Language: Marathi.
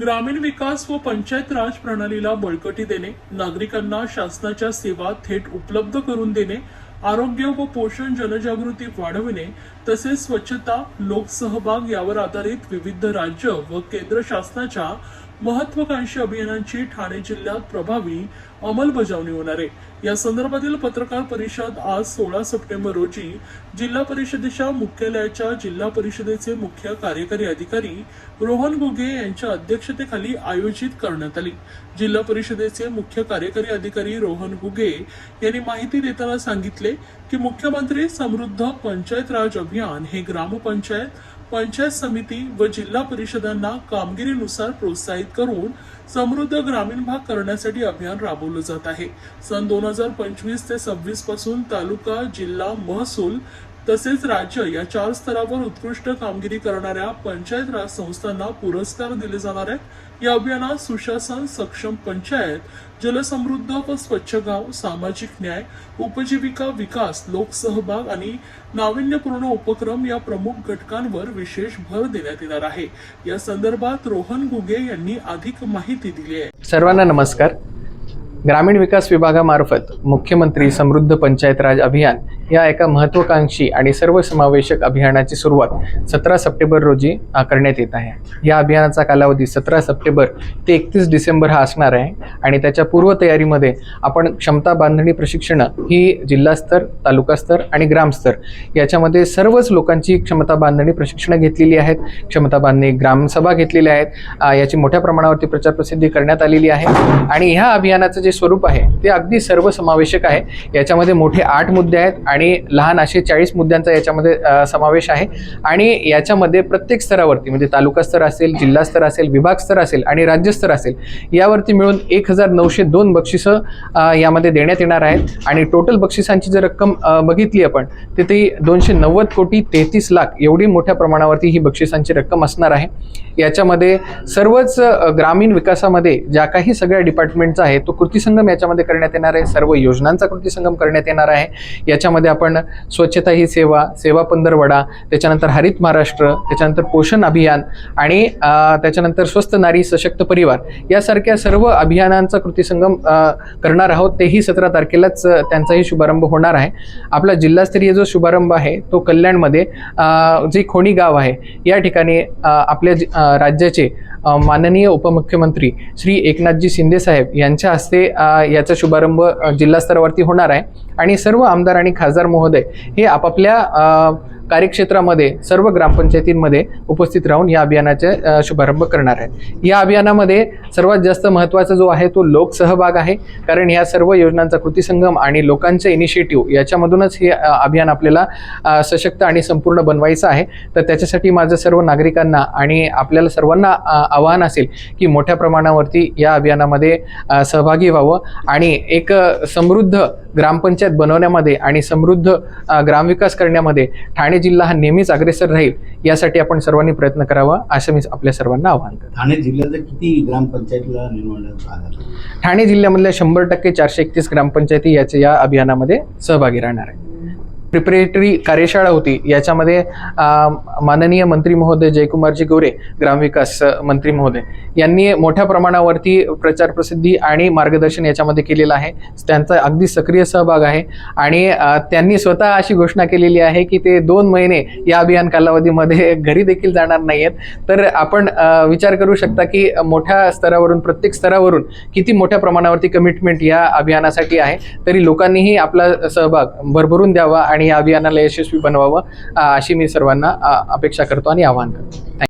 ग्रामीण विकास व पंचायत राज प्रणालीला बळकटी देणे नागरिकांना शासनाच्या सेवा थेट उपलब्ध करून देणे आरोग्य व पोषण जनजागृती वाढविणे तसेच स्वच्छता लोकसहभाग यावर आधारित विविध राज्य व केंद्र शासनाच्या महत्वाकांक्षी अभियानांची ठाणे जिल्ह्यात प्रभावी अंमलबजावणी होणार आहे. या संदर्भातील पत्रकार परिषद आज सोळा सप्टेंबर रोजी जिल्हा परिषदेच्या मुख्यालयाच्या जिल्हा परिषदेचे मुख्य कार्यकारी अधिकारी रोहन घुगे यांच्या अध्यक्षतेखाली आयोजित करण्यात आली. जिल्हा परिषदेचे मुख्य कार्यकारी अधिकारी रोहन घुगे यांनी माहिती देताना सांगितले की मुख्यमंत्री समृद्ध पंचायत राज अभियान हे ग्रामपंचायत पंचायत समिती व जिल्हा परिषदांना कामगिरीनुसार प्रोत्साहित करून समृद्ध ग्रामीण भाग करण्यासाठी अभियान राबवलं जात आहे. सन दोन हजार पंचवीस ते सव्वीसपासून तालुका जिल्हा महसूल तसेच राज्य या चार स्तरावर उत्कृष्ट कामगिरी करणाऱ्या पंचायत राज संस्थांना पुरस्कार दिले जाणार आहेत. या अभियानात सुशासन सक्षम पंचायत जलसमृद्ध व स्वच्छ गाव सामाजिक न्याय उपजीविका विकास लोकसहभाग आणि नाविन्यपूर्ण उपक्रम या प्रमुख घटकांवर विशेष भर देण्यात येणार आहे. या संदर्भात रोहन गुगे यांनी अधिक माहिती दिली आहे. सर्वांना नमस्कार. ग्रामीण विकास विभागामार्फत मुख्यमंत्री समृद्ध पंचायत राज अभियान या एका महत्त्वाकांक्षी आणि सर्वसमावेशक अभियानाची सुरुवात सतरा सप्टेंबर रोजी करण्यात येत आहे. या अभियानाचा कालावधी सतरा सप्टेंबर ते एकतीस डिसेंबर हा असणार आहे आणि त्याच्या पूर्वतयारीमध्ये आपण क्षमता बांधणी प्रशिक्षणं ही जिल्हास्तर तालुकास्तर आणि ग्रामस्तर याच्यामध्ये सर्वच लोकांची क्षमता बांधणी प्रशिक्षणं घेतलेली आहेत. क्षमता बांधणी ग्रामसभा घेतलेल्या आहेत. याची मोठ्या प्रमाणावरती प्रचार प्रसिद्धी करण्यात आलेली आहे. आणि ह्या अभियानाचं जे स्वरूप आहे. ते अगदी सर्वसमावेशक आहे. याच्यामध्ये मोठे आठ मुद्दे आहेत आणि लहान असे चाळीस मुद्द्यांचा याच्यामध्ये समावेश आहे. आणि याच्यामध्ये प्रत्येक स्तरावरती म्हणजे तालुका स्तर असेल जिल्हा स्तर असेल विभाग स्तर असेल आणि राज्यस्तर असेल यावरती मिळून एक हजार नऊशे दोन बक्षिसं यामध्ये देण्यात येणार आहेत. आणि टोटल बक्षिसांची जर रक्कम बघितली आपण तर ती दोनशे नव्वद कोटी तेहतीस लाख एवढी मोठ्या प्रमाणावरती ही बक्षिसांची रक्कम असणार आहे. याच्यामध्ये सर्वच ग्रामीण विकासामध्ये ज्या काही सगळ्या डिपार्टमेंटचा आहे तो कृतीसंगम याच्यामध्ये करण्यात येणार आहे. सर्व योजनांचा कृतीसंगम करण्यात येणार आहे. याच्यामध्ये आपण स्वच्छता ही सेवा सेवा पंधरवडा त्याच्यानंतर हरित महाराष्ट्र त्याच्यानंतर पोषण अभियान आणि त्याच्यानंतर स्वस्थ नारी सशक्त परिवार यासारख्या सर्व अभियानांचा कृती संगम करणार आहोत. तेही सतरा तारखेलाच त्यांचाही शुभारंभ होणार आहे. आपला जिल्हास्तरीय जो शुभारंभ आहे तो कल्याणमध्ये जे खोणी गाव आहे या ठिकाणी आपल्या राज्याचे माननीय उपमुख्यमंत्री श्री एकनाथजी शिंदे साहेब यांच्या हस्ते याचा शुभारंभ जिल्हास्तरावरती होणार आहे. आणि सर्व आमदार आणि खासदार महोदय हे आपापल्या कार्यक्षेत्रामध्ये सर्व ग्रामपंचायतींमध्ये उपस्थित राहून या अभियानाचे शुभारंभ करणार आहे. या अभियानामध्ये सर्वात जास्त महत्त्वाचा जो आहे तो लोकसहभाग आहे. कारण या सर्व योजनांचा कृतीसंगम आणि लोकांचे इनिशिएटिव्ह याच्यामधूनच हे अभियान आपल्याला सशक्त आणि संपूर्ण बनवायचं आहे. तर त्याच्यासाठी माझं सर्व नागरिकांना आणि आपल्याला सर्वांना आवाहन असेल की मोठ्या प्रमाणावरती या अभियानामध्ये सहभागी व्हावं आणि एक समृद्ध ग्रामपंचायत बनवण्यामध्ये आणि समृद्ध ग्रामविकास करण्यामध्ये ठाणे जिल्हा हा नेहमीच अग्रेसर राहील यासाठी आपण सर्वांनी प्रयत्न करावा असं मी आपल्या सर्वांना आवाहन करतो. ठाणे जिल्ह्यातल्या किती ग्रामपंचायतीला ठाणे जिल्ह्यामधल्या शंभर टक्के चारशे एकतीस ग्रामपंचायती याच्या या अभियानामध्ये सहभागी राहणार आहे प्रिपरेटरी कार्यशाळा होती. याच्यामध्ये माननीय मंत्री महोदय जयकुमारजी गोरे ग्रामविकास मंत्री महोदय यांनी मोठ्या प्रमाणावरती प्रचार प्रसिद्धी आणि मार्गदर्शन याच्यामध्ये केलेलं आहे. त्यांचा अगदी सक्रिय सहभाग आहे. आणि त्यांनी स्वतः अशी घोषणा केलेली आहे की ते दोन महिने या अभियान कालावधीमध्ये घरी देखील जाणार नाही आहेत तर आपण विचार करू शकता की मोठ्या स्तरावरून प्रत्येक स्तरावरून किती मोठ्या प्रमाणावरती कमिटमेंट या अभियानासाठी आहे. तरी लोकांनीही आपला सहभाग भरभरून द्यावा आणि या अभियानाला यशस्वी बनवावं अशी मी सर्वांना अपेक्षा करतो आणि आवाहन करतो. थँक्यू